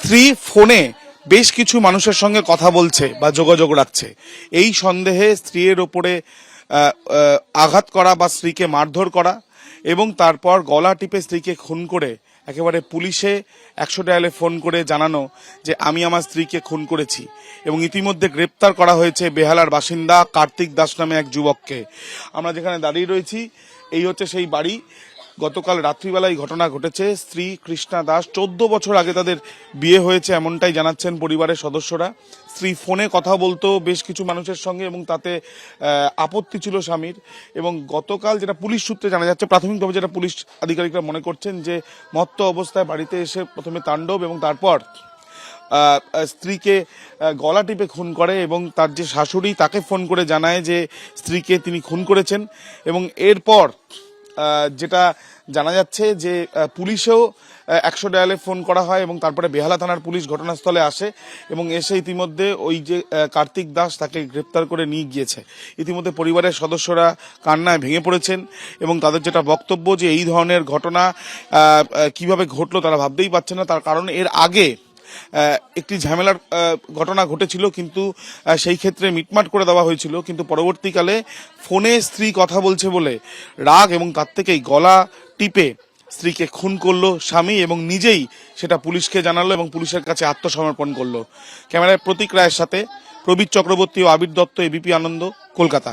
স্ত্রী ফোনে বেশ কিছু মানুষের সঙ্গে কথা বলছে বা যোগাযোগ রাখছে। এই সন্দেহে স্ত্রীর ওপরে আঘাত করা বা স্ত্রীকে মারধর করা এবং তারপর গলা টিপে স্ত্রীকে খুন করে একেবারে পুলিশে একশো ডায়ালে ফোন করে জানানো যে, আমি আমার স্ত্রীকে খুন করেছি। এবং ইতিমধ্যে গ্রেপ্তার করা হয়েছে বেহালার বাসিন্দা কার্তিক দাস নামে এক যুবককে। আমরা যেখানে দাঁড়িয়ে রয়েছি, এই হচ্ছে সেই বাড়ি। গতকাল রাত্রিবেলায় ঘটনা ঘটেছে। স্ত্রী কৃষ্ণা দাস চোদ্দ বছর আগে তাদের বিয়ে হয়েছে এমনটাই জানাচ্ছেন পরিবারের সদস্যরা। স্ত্রী ফোনে কথা বলতো বেশ কিছু মানুষের সঙ্গে এবং তাতে আপত্তি ছিল স্বামীর এবং গতকাল যেটা পুলিশ সূত্রে জানা যাচ্ছে, প্রাথমিকভাবে যেটা পুলিশ আধিকারিকরা মনে করছেন যে, মত্ত অবস্থায় বাড়িতে এসে প্রথমে তাণ্ডব এবং তারপর স্ত্রীকে গলা টিপে খুন করে এবং তার যে শাশুড়ি তাকে ফোন করে জানায় যে, স্ত্রীকে তিনি খুন করেছেন এবং এরপর যেটা জানা যাচ্ছে যে পুলিশেও একশো ডায়ালে ফোন করা হয় এবং তারপরে বেহালা থানার পুলিশ ঘটনাস্থলে আসে এবং এসে ইতিমধ্যে ওই যে কার্তিক দাস তাকে গ্রেপ্তার করে নিয়ে গিয়েছে। ইতিমধ্যে পরিবারের সদস্যরা কান্নায় ভেঙে পড়েছেন এবং তাদের যেটা বক্তব্য যে, এই ধরনের ঘটনা কীভাবে ঘটলো তারা ভাবতেই পারছে না। তার কারণ এর আগে একটি ঝামেলার ঘটনা ঘটেছিল কিন্তু সেই ক্ষেত্রে মিটমাট করে দেওয়া হয়েছিল, কিন্তু পরবর্তীকালে ফোনে স্ত্রী কথা বলছে বলে রাগ এবং তার থেকেই গলা টিপে স্ত্রীকে খুন করল স্বামী এবং নিজেই সেটা পুলিশকে জানালো এবং পুলিশের কাছে আত্মসমর্পণ করল। ক্যামেরায় প্রতীক রায়ের সাথে প্রবীর চক্রবর্তী ও আবির দত্ত এবিপি আনন্দ, কলকাতা।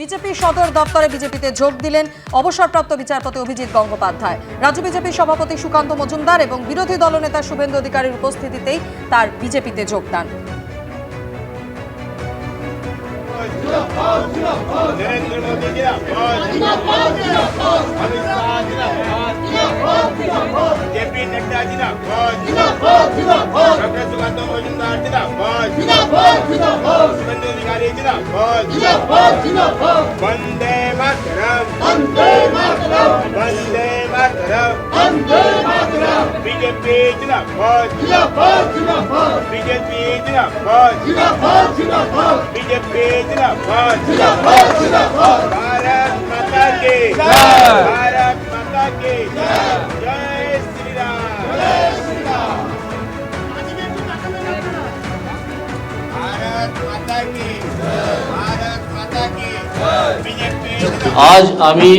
বিজেপি সদর দপ্তরে বিজেপিতে যোগ দিলেন অবসরপ্রাপ্ত বিচারপতি অভিজিৎ গঙ্গোপাধ্যায়। রাজ্য বিজেপি সভাপতি সুকান্ত মজুমদার এবং বিরোধী দলনেতা শুভেন্দু অধিকারীর উপস্থিতিতেই তার বিজেপিতে যোগদান। జేపీ నడ్డా జిందాబాద్ జిందాబాద్ జిందాబాద్ డాక్టర్ సుగంధం మజుందార్ జిందాబాద్ జిందాబాద్ జిందాబాద్ సుగంధ వికారి జిందాబాద్ జిందాబాద్ జిందాబాద్ వందే మాతరం వందే మాతరం వందే మాతరం వందే మాతరం బీజేపీ జిందాబాద్ జిందాబాద్ జిందాబాద్ బీజేపీ జిందాబాద్ జిందాబాద్ జిందాబాద్ బీజేపీ జిందాబాద్ జిందాబాద్ జిందాబాద్ భారత్ మాతా కి జై భారత్ माता की जय श्री राम भारत माता की भारत माता की बीजेपी আজ আমি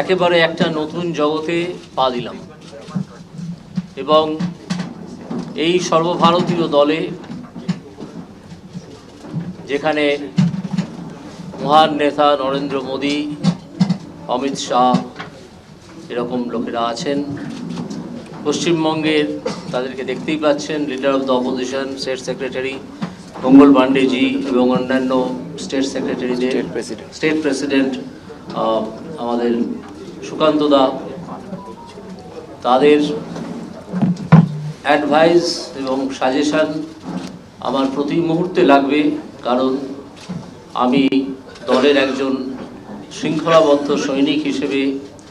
একেবারে একটা নতুন জগতে পা দিলাম এবং এই সর্বভারতীয় দলে যেখানে মহান নেতা নরেন্দ্র মোদী অমিত শাহ এরকম লোকেরা আছেন। পশ্চিমবঙ্গের তাদেরকে দেখতেই পাচ্ছেন leader of the opposition state secretary Mangal Pandeyji এবং অন্যান্য স্টেট সেক্রেটারিদের স্টেট প্রেসিডেন্ট আমাদের সুকান্ত দা। তাদের অ্যাডভাইস এবং সাজেশন আমার প্রতি মুহূর্তে লাগবে কারণ আমি দলের একজন শৃঙ্খলাবদ্ধ সৈনিক হিসেবে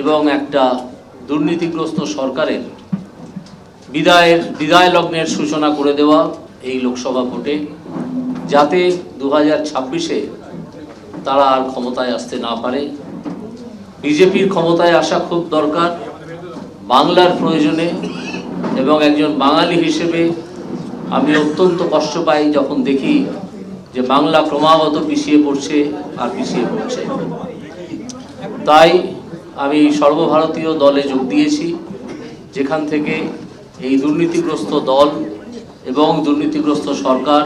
এবং একটা দুর্নীতিগ্রস্ত সরকারের বিদায়ের বিদায় লগ্নের সূচনা করে দেওয়া এই লোকসভা ভোটে, যাতে দু হাজার ছাব্বিশে তারা আর ক্ষমতায় আসতে না পারে। বিজেপির ক্ষমতায় আসা খুব দরকার, বাংলার প্রয়োজনে, এবং একজন বাঙালি হিসেবে আমি অত্যন্ত কষ্ট পাই যখন দেখি যে বাংলা ক্রমাগত পিছিয়ে পড়ছে আর পিছিয়ে পড়ছে। তাই আমি সর্বভারতীয় দলে যোগ দিয়েছি, যেখান থেকে এই দুর্নীতিগ্রস্ত দল এবং দুর্নীতিগ্রস্ত সরকার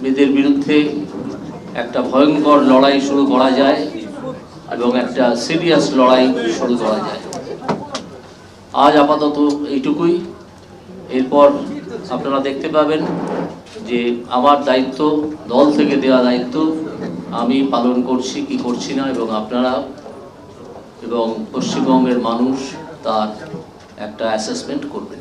মেয়েদের বিরুদ্ধে একটা ভয়ঙ্কর লড়াই শুরু করা যায় এবং একটা সিরিয়াস লড়াই শুরু করা যায়। আজ আপাতত এইটুকুই। এরপর আপনারা দেখতে পাবেন যে আমার দায়িত্ব, দল থেকে দেওয়া দায়িত্ব, আমি পালন করছি কি করছি না এবং আপনারা এবং পশ্চিমবঙ্গের মানুষ তার একটা অ্যাসেসমেন্ট করবেন।